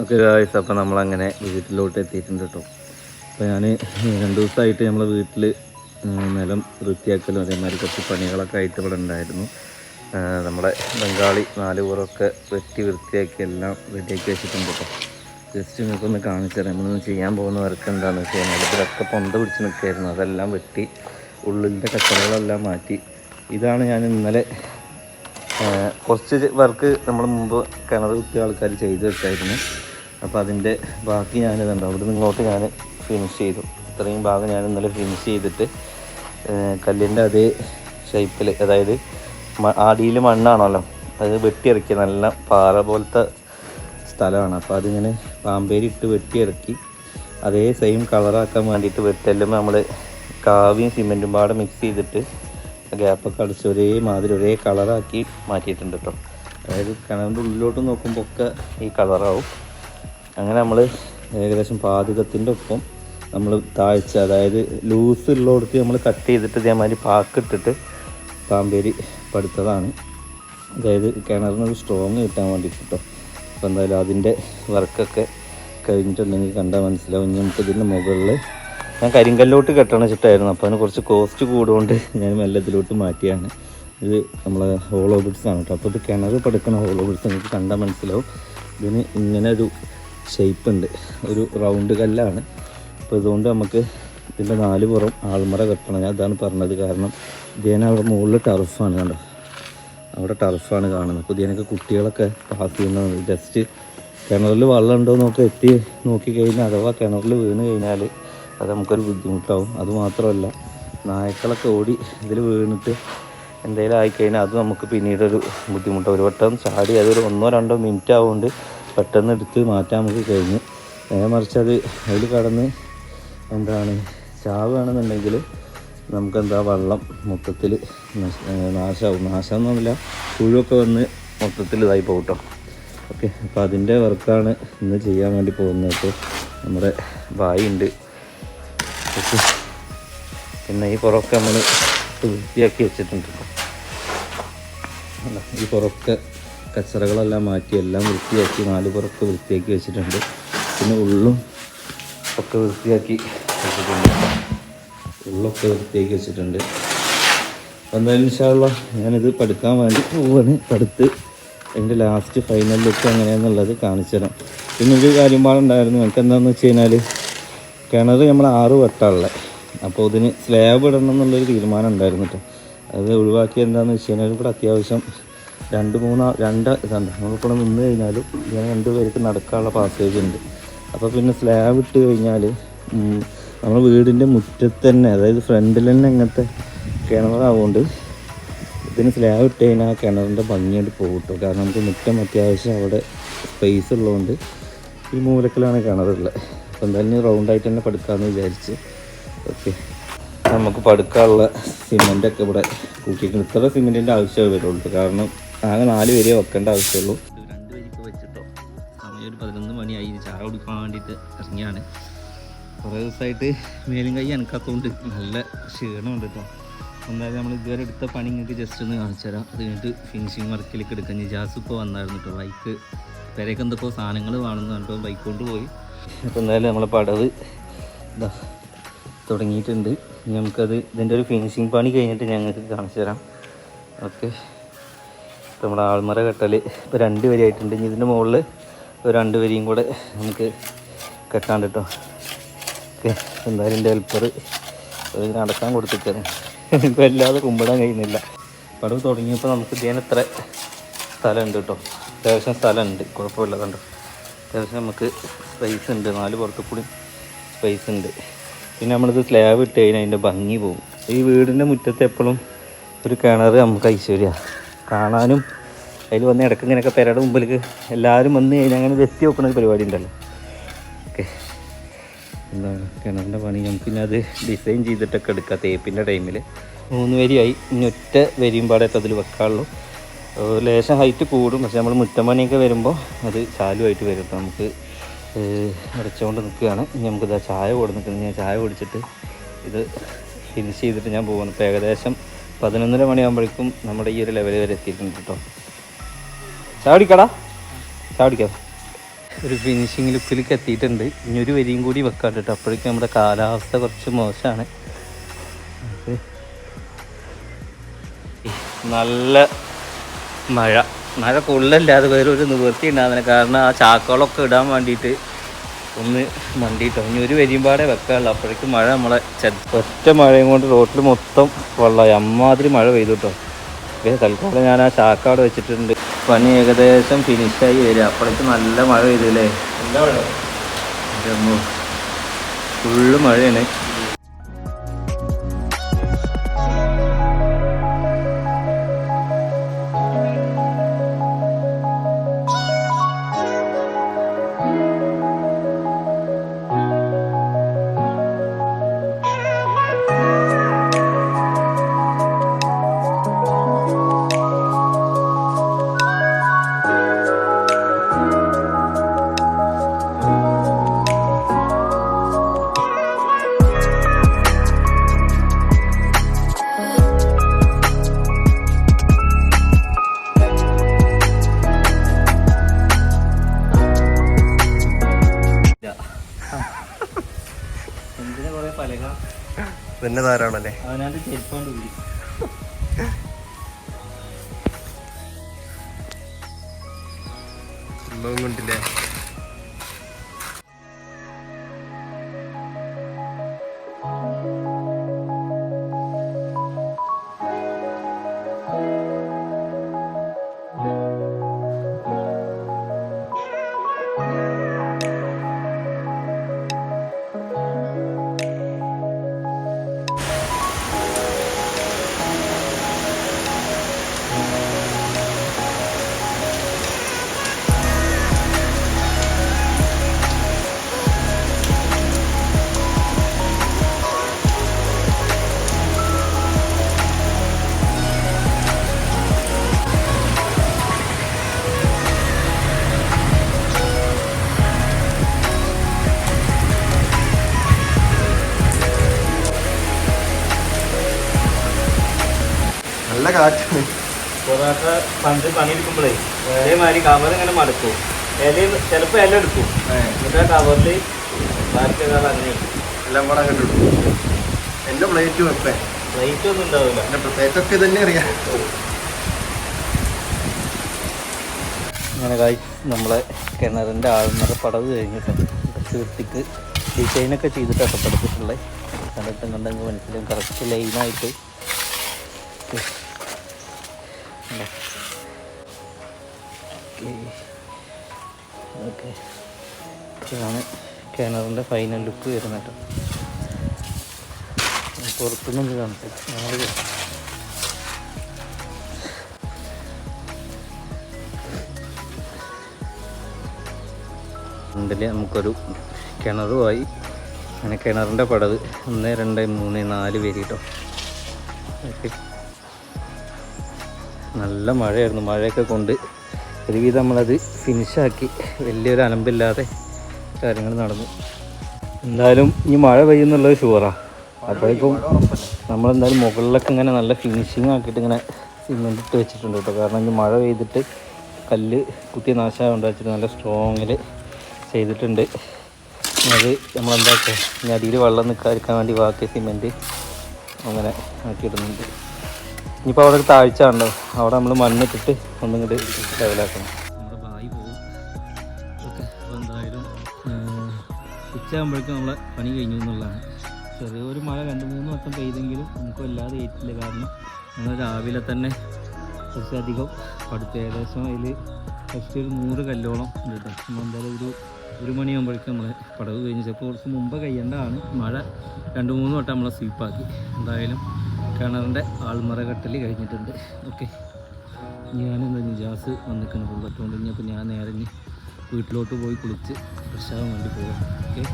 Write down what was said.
Okay guys അപ്പോൾ നമ്മളങ്ങനെ വീട്ടിലോട്ട് എത്തിയിട്ടുണ്ട് കേട്ടോ അപ്പോൾ ഞാൻ രണ്ട് ദിവസമായിട്ട് നമ്മൾ വീട്ടിൽ നിലം വൃത്തിയാക്കലും അതേമാതിരി കുറച്ച് പണികളൊക്കെ ആയിട്ട് ഇവിടെ ഉണ്ടായിരുന്നു. നമ്മുടെ ബംഗാളി നാല് പുറമൊക്കെ വെട്ടി വൃത്തിയാക്കി എല്ലാം റെഡിയാക്കി വെച്ചിട്ടുണ്ട് കേട്ടോ ജസ്റ്റ് നിങ്ങൾക്കൊന്ന് കാണിച്ചു തരാം. നമ്മളൊന്ന് ചെയ്യാൻ പോകുന്ന വർക്ക് എന്താണെന്ന് വെച്ച് കഴിഞ്ഞാൽ ഇതിലൊക്കെ പൊന്ത പിടിച്ച് നിൽക്കുകയായിരുന്നു അതെല്ലാം വെട്ടി ഉള്ളിന്റെ കച്ചറകളെല്ലാം മാറ്റി. ഇതാണ് ഞാൻ ഇന്നലെ കുറച്ച് വർക്ക് നമ്മൾ മുമ്പ് കിണർ കുത്തിയ ആൾക്കാർ ചെയ്ത് വെച്ചായിരുന്നു. അപ്പോൾ അതിന്റെ ബാക്കി ഞാനിതുണ്ട് അവിടെ നിന്ന് ഇങ്ങോട്ട് ഞാൻ ഫിനിഷ് ചെയ്തു. ഇത്രയും ഭാഗം ഞാൻ ഇന്നലെ ഫിനിഷ് ചെയ്തിട്ട് കല്ലിന്റെ അതേ ഷേപ്പിൽ അതായത് ആടിയിൽ മണ്ണാണല്ലോ. അത് വെട്ടിയിറക്കി നല്ല പാറ പോലത്തെ സ്ഥലമാണ്. അപ്പോൾ അതിങ്ങനെ പാമ്പേരി ഇട്ട് വെട്ടിയിറക്കി അതേ സെയിം കളറാക്കാൻ വേണ്ടിയിട്ട് വെട്ടെല്ലാം നമ്മൾ കാവിയും സിമെന്റും പാടെ മിക്സ് ചെയ്തിട്ട് ഗ്യാപ്പൊക്കെ അടിച്ച് ഒരേ മാതിരി ഒരേ കളറാക്കി മാറ്റിയിട്ടുണ്ട് കേട്ടോ അതായത് കിണറിന്റെ ഉള്ളിലോട്ട് നോക്കുമ്പോൾ ഒക്കെ ഈ കളറാവും അങ്ങനെ നമ്മൾ ഏകദേശം പാചകത്തിന്റെ ഒപ്പം നമ്മൾ താഴ്ച അതായത് ലൂസ് ഉള്ളിടത്ത് നമ്മൾ കട്ട് ചെയ്തിട്ട് ഇതേമാതിരി പാക്കിട്ടിട്ട് പാമ്പേരി പടുത്തതാണ്. അതായത് കിണറിനൊരു സ്ട്രോങ് കിട്ടാൻ വേണ്ടിയിട്ട് കേട്ടോ അപ്പോൾ എന്തായാലും അതിന്റെ വർക്കൊക്കെ കഴിഞ്ഞിട്ടുണ്ടെങ്കിൽ കണ്ടാൽ മനസ്സിലാവും. ഇനി നമുക്ക് ഇതിന്റെ മുകളിൽ ഞാൻ കരിങ്കല്ലോട്ട് കെട്ടണ ചിട്ടായിരുന്നു അപ്പോൾ അതിന് കുറച്ച് കോസ്റ്റ് കൂടുകൊണ്ട് ഞാൻ മെല്ലത്തിലോട്ട് മാറ്റിയാണ്. ഇത് നമ്മളെ ഹോളോ ആണ് കേട്ടോ. അപ്പോൾ ഇത് കിണർ പടുക്കുന്ന ഹോളോ ബിഡ്സ് നിങ്ങൾക്ക് കണ്ടാൽ മനസ്സിലാവും. ഇതിന് ഇങ്ങനെ ഒരു ഷേപ്പ് ഉണ്ട്. ഒരു റൗണ്ട് കല്ലാണ്. അപ്പോൾ ഇതുകൊണ്ട് നമുക്ക് ഇതിന്റെ നാല് പുറം ആൾമറ കെട്ടണം. ഞാൻ അതാണ് പറഞ്ഞത് കാരണം ഇതേന അവിടെ മുകളിൽ ടർഫാണ് കണ്ടോ? അവിടെ ടർഫാണ് കാണുന്നത്. അപ്പോൾ ഇതിനൊക്കെ കുട്ടികളൊക്കെ പാസ് ചെയ്യുന്നത് ജസ്റ്റ് കിണറിൽ വെള്ളം ഉണ്ടോ എന്നൊക്കെ എത്തി നോക്കി കഴിഞ്ഞാൽ അഥവാ കിണറിൽ വീണ് കഴിഞ്ഞാൽ അത് നമുക്കൊരു ബുദ്ധിമുട്ടാവും. അതുമാത്രമല്ല നായ്ക്കളൊക്കെ ഓടി ഇതിൽ വീണിട്ട് എന്തെങ്കിലും ആയിക്കഴിഞ്ഞാൽ അത് നമുക്ക് പിന്നീടൊരു ബുദ്ധിമുട്ടാണ് ഒരു വട്ടം ചാടി അതൊരു ഒന്നോ രണ്ടോ മിനിറ്റ് ആവുകൊണ്ട് പെട്ടെന്ന് എടുത്ത് മാറ്റാൻ നമുക്ക് കഴിഞ്ഞു. നേരെ മറിച്ച് അത് അതിൽ കടന്ന് എന്താണ് ചാവുകയാണെന്നുണ്ടെങ്കിൽ നമുക്കെന്താ വെള്ളം മൊത്തത്തിൽ നാശമാവും നാശമൊന്നുമില്ല പുഴുവൊക്കെ വന്ന് മൊത്തത്തിൽ ഇതായി പോകട്ടോ കേട്ടോ ഓക്കെ അപ്പോൾ അതിന്റെ വർക്കാണ് ഇന്ന് ചെയ്യാൻ വേണ്ടി പോകുന്നത്. ഇപ്പോൾ നമ്മുടെ ഉണ്ട്. പിന്നെ ഈ പുറമൊക്കെ നമ്മൾ വൃത്തിയാക്കി വെച്ചിട്ടുണ്ട് ഈ പുറമൊക്കെ കച്ചറകളെല്ലാം മാറ്റി എല്ലാം വൃത്തിയാക്കി നാല് പുറത്ത് വൃത്തിയാക്കി വെച്ചിട്ടുണ്ട്. പിന്നെ ഉള്ളും ഒക്കെ വൃത്തിയാക്കി വെച്ചിട്ടുണ്ട്. ഉള്ളൊക്കെ വൃത്തിയാക്കി വെച്ചിട്ടുണ്ട്. എന്തായാലും ഇൻഷാള്ള ഞാനിത് പഠിക്കാൻ വേണ്ടി പോവാണ്. പഠിത്ത് എന്റെ ലാസ്റ്റ് ഫൈനൽ ലുക്ക് എങ്ങനെയാണെന്നുള്ളത് കാണിച്ചു തരാം പിന്നെ ഒരു കാര്യം പാടുണ്ടായിരുന്നു. എനിക്ക് എന്താണെന്ന് വെച്ച് കഴിഞ്ഞാൽ കിണർ നമ്മൾ ആറ് വട്ടമുള്ളത് അപ്പോൾ ഇതിന് സ്ലാബ് ഇടണം എന്നുള്ളൊരു തീരുമാനം ഉണ്ടായിരുന്നു കേട്ടോ അത് ഒഴിവാക്കി എന്താണെന്ന് വെച്ച് കഴിഞ്ഞാൽ ഇവിടെ അത്യാവശ്യം രണ്ട് മൂന്ന് രണ്ട് ഇതുണ്ട്. നമ്മളിപ്പോൾ നിന്ന് കഴിഞ്ഞാലും ഇങ്ങനെ രണ്ട് പേർക്ക് നടക്കാനുള്ള പാസേജ് ഉണ്ട്. അപ്പോൾ പിന്നെ സ്ലാബ് ഇട്ട് കഴിഞ്ഞാൽ നമ്മൾ വീടിന്റെ മുറ്റത്ത് തന്നെ അതായത് ഫ്രണ്ടിൽ തന്നെ ഇങ്ങനത്തെ കിണറാവുകൊണ്ട് ഇതിന് സ്ലാബ് ഇട്ട് കഴിഞ്ഞാൽ ആ കിണറിന്റെ ഭംഗിയായിട്ട് പോകും കാരണം നമുക്ക് മുറ്റം അത്യാവശ്യം അവിടെ സ്പേസ് ഉള്ളതുകൊണ്ട് ഈ മൂലക്കിലാണ് കിണറുള്ളത് അപ്പോൾ എന്തായാലും റൗണ്ടായിട്ട് തന്നെ പടുക്കാമെന്ന് വിചാരിച്ച്. ഓക്കെ. നമുക്ക് പടുക്കാനുള്ള സിമെന്റൊക്കെ ഇവിടെ കൂട്ടിയിട്ടുണ്ട്. ഇത്ര സിമെന്റിന്റെ ആവശ്യമേ വരുള്ളൂ കാരണം ആകെ നാല് പേരെ വെക്കേണ്ട ആവശ്യമുള്ളൂ. രണ്ട് പേരിപ്പോൾ വെച്ചിട്ടോ. സമയം ഒരു പതിനൊന്ന് മണിയായി. ചായ കുടിക്കാൻ വേണ്ടിയിട്ട് ഇറങ്ങിയാണ്. കുറേ ദിവസമായിട്ട് മേലും കൈ അനക്കാത്തതുകൊണ്ട് നല്ല ക്ഷീണമുണ്ട് കേട്ടോ എന്തായാലും നമ്മൾ ഇതുവരെ എടുത്ത പണി നിങ്ങൾക്ക് ജസ്റ്റ് ഒന്ന് കാണിച്ചു തരാം. അത് കഴിഞ്ഞിട്ട് ഫിനിഷിങ് വർക്കിലേക്ക് എടുക്കാൻ ജാസ് ഇപ്പോൾ വന്നായിരുന്നു കേട്ടോ ബൈക്ക് പെരേക്ക് എന്തൊക്കെയോ സാധനങ്ങൾ വേണമെന്ന് പറഞ്ഞിട്ട് ബൈക്ക് കൊണ്ട് പോയി. അപ്പോൾ എന്തായാലും നമ്മളെ പടവ് ഇതാ തുടങ്ങിയിട്ടുണ്ട്. നമുക്കത് ഇതിന്റെ ഒരു ഫിനിഷിങ് പണി കഴിഞ്ഞിട്ട് ഞങ്ങൾക്ക് കാണിച്ചു തരാം. ഓക്കെ. നമ്മുടെ ആൾമറ കെട്ടൽ ഇപ്പോൾ രണ്ട് വരി ആയിട്ടുണ്ട് ഇനി ഇതിന്റെ മുകളിൽ ഒരു രണ്ട് വരിയും കൂടെ നമുക്ക് കെട്ടാണ്ട് കേട്ടോ ഓക്കെ എന്തായാലും എന്റെ ഹെൽപ്പർ നടക്കാൻ കൊടുത്തിട്ടാണ് ഇപ്പോൾ അല്ലാതെ കുമ്പിടാൻ കഴിയുന്നില്ല. പടവ് തുടങ്ങിയപ്പോൾ നമുക്ക് ഇതിന് ഇത്ര സ്ഥലമുണ്ട് കേട്ടോ അത്യാവശ്യം സ്ഥലമുണ്ട്. കുഴപ്പമില്ല കണ്ടോ? അത്യാവശ്യം നമുക്ക് സ്പേസ് ഉണ്ട്. നാല് പുറത്ത് കൂടി സ്പേസ് ഉണ്ട്. പിന്നെ നമ്മളിത് സ്ലാബ് ഇട്ട് കഴിഞ്ഞാൽ അതിന്റെ ഭംഗി പോകും. ഈ വീടിന്റെ മുറ്റത്ത് എപ്പോഴും ഒരു കിണർ നമുക്ക് ഐശ്വര്യ. കാണാനും അതിൽ വന്ന് ഇടയ്ക്ക് ഇങ്ങനെയൊക്കെ പെരയുടെ മുമ്പിലേക്ക് എല്ലാവരും വന്ന് കഴിഞ്ഞാൽ അങ്ങനെ വെത്തി വെക്കുന്ന പരിപാടി ഉണ്ടല്ലോ. ഓക്കെ. എന്താണ്? കിണറിന്റെ പണി. നമുക്ക് ഇനി അത് ഡിസൈൻ ചെയ്തിട്ടൊക്കെ എടുക്കാം. തേപ്പിന്റെ ടൈമിൽ മൂന്ന് വരിയായി. ഇനി ഒറ്റ വരിയും പാടായിട്ട് അതിൽ വെക്കാനുള്ളൂ. ലേശം ഹൈറ്റ് കൂടും. പക്ഷെ നമ്മൾ മുറ്റം പണിയൊക്കെ വരുമ്പോൾ അത് ചാലുമായിട്ട് വരും. അപ്പോൾ നമുക്ക് അടച്ചുകൊണ്ട് നിൽക്കുകയാണ്. ഇനി നമുക്കിതാ ചായ ചായ നിൽക്കുന്നത് ഞാൻ ചായ കുടിച്ചിട്ട് ഇത് ഫിനിഷ് ചെയ്തിട്ട് ഞാൻ പോകുന്നു ഇപ്പോൾ ഏകദേശം പതിനൊന്നര മണിയാകുമ്പോഴേക്കും നമ്മുടെ ഈ ഒരു ലെവൽ വരെ എത്തിയിട്ടുണ്ട് കേട്ടോ. ചാടിക്കടാ. കുടിക്കടാ ഒരു ഫിനിഷിങ് ലുക്കിലേക്ക് എത്തിയിട്ടുണ്ട്. ഇനി ഒരു വരിയും കൂടി വെക്കാം കേട്ടോ. അപ്പോഴേക്കും നമ്മുടെ കാലാവസ്ഥ കുറച്ച് മോശമാണ്. നല്ല മഴ. മഴ കൊള്ളല്ലാതെ വേറെ ഒരു നിവൃത്തി ഉണ്ടാകുന്നില്ല കാരണം ആ ചാക്കുകളൊക്കെ ഇടാൻ വേണ്ടിയിട്ട് ഒന്ന് മണ്ടിയിട്ടോ. ഇനി ഒരു വരിയുമ്പാടെ വെക്കാനുള്ളൂ. അപ്പോഴേക്കും മഴ നമ്മളെ ഒറ്റ മഴയും കൊണ്ട് റോട്ടിൽ മൊത്തം വെള്ളമായി. അമ്മാതിരി മഴ പെയ്തു കേട്ടോ തൽക്കാലം ഞാൻ ആ ചാക്കാട് വെച്ചിട്ടുണ്ട്. പണി ഏകദേശം ഫിനിഷായി വരിക. അപ്പോഴേക്കും നല്ല മഴ പെയ്തു അല്ലേ ഫുള്ള് മഴയാണ്. പിന്നെ ധാരാളല്ലേ അവനാണ്ട് ചെരുപ്പാണ്ട് കൊണ്ടില്ലേ നല്ല കാറ്റാണ് പൊറാട്ട പണ്ട് പണിയെടുക്കുമ്പോഴേ മാതിരി കവർ ഇങ്ങനെ മടക്കും. ഇല ചിലപ്പോൾ ഇല എടുക്കും. എന്നിട്ട് ആ കവറിൽ ബാക്കി അങ്ങനെ എല്ലാം കൂടെ അങ്ങോട്ട് എടുക്കും എന്റെ പ്ലേറ്റ് വെപ്പേ പ്ലേറ്റ് ഒന്നും ഉണ്ടാവില്ല. എന്റെ പ്ലേറ്റൊക്കെ തന്നെ അറിയാം. അങ്ങനെ കായ് നമ്മളെ കിണറിന്റെ ആൾമറ പടവ് കഴിഞ്ഞിട്ടുണ്ട് കുറച്ച് വൃത്തിക്ക് ഡിസൈനൊക്കെ ചെയ്തിട്ടാണ് പഠിച്ചിട്ടുള്ളത് കണ്ടിട്ടും കണ്ടെങ്കിൽ മനസ്സിലും കറക്റ്റ് ലൈനായിട്ട് ഓക്കെ. ഇതാണ് കിണറിന്റെ ഫൈനൽ ലുക്ക് വരുന്നത് പുറത്തുനിന്ന് ഞങ്ങൾ ഇതിൽ നമുക്കൊരു കിണറുമായി അങ്ങനെ കിണറിന്റെ പടവ് ഒന്ന് രണ്ട് മൂന്ന് നാല് പേര് കേട്ടോ. നല്ല മഴയായിരുന്നു. മഴയൊക്കെ കൊണ്ട് ഒരുവിധം നമ്മളത് ഫിനിഷാക്കി വലിയൊരു അലമ്പില്ലാതെ കാര്യങ്ങൾ നടന്നു. എന്തായാലും ഇനി മഴ പെയ്യുന്നുള്ളത് ഷുവറാണ് അപ്പോഴേക്കും നമ്മളെന്തായാലും മുകളിലൊക്കെ ഇങ്ങനെ നല്ല ഫിനിഷിങ് ആക്കിയിട്ട് ഇങ്ങനെ സിമെന്റ് ഇട്ട് വെച്ചിട്ടുണ്ട് കേട്ടോ. കാരണം ഇനി മഴ പെയ്തിട്ട് കല്ല് കുത്തി നാശമാകൊണ്ട് വെച്ചിട്ട് നല്ല സ്ട്രോങ്ങിൽ ചെയ്തിട്ടുണ്ട്. അത് നമ്മളെന്താക്കുക ഇനി അടിയിൽ വെള്ളം നിൽക്കാതിരിക്കാൻ വേണ്ടി ബാക്കി സിമെന്റ് അങ്ങനെ ആക്കിയിടുന്നുണ്ട്. ഇനിയിപ്പോൾ അവിടെ താഴ്ച ഉണ്ടോ അവിടെ നമ്മൾ മണ്ണിട്ടിട്ട് ഒന്നും ഇങ്ങോട്ട് ലെവലാക്കണം. നമ്മുടെ ബായി പോകും എന്തായാലും ഉച്ചയാകുമ്പോഴേക്കും നമ്മളെ പണി കഴിഞ്ഞു എന്നുള്ളതാണ്. ചെറിയൊരു മഴ രണ്ട് മൂന്ന് വട്ടം പെയ്തെങ്കിലും നമുക്ക് വല്ലാതെ ഏറ്റില്ല. കാരണം നമ്മൾ രാവിലെ തന്നെ കുറച്ചധികം പടുത്ത് ഏകദേശം അതിൽ ഫസ്റ്റ് ഒരു നൂറ് കല്ലോളം ഉണ്ട് നമ്മൾ എന്തായാലും ഒരു ഒരു മണിയാകുമ്പോഴേക്കും നമ്മൾ പടവ് കഴിഞ്ഞ്. ചിലപ്പോൾ കുറച്ച് മുമ്പ് കഴിയേണ്ടതാണ്. മഴ രണ്ട് മൂന്ന് വട്ടം നമ്മളെ സ്വീപ്പാക്കി എന്തായാലും കിണറിന്റെ ആൾമറ കെട്ടൽ കഴിഞ്ഞിട്ടുണ്ട്. ഓക്കെ. ഞാനെന്താ നിജാസ് വന്നിരിക്കുന്ന പുള്ളട്ടുകൊണ്ട് ഇനി അപ്പോൾ ഞാൻ നേരെ വീട്ടിലോട്ട് പോയി കുളിച്ച് ഫ്രഷാകാൻ വേണ്ടി പോകാം ഓക്കെ.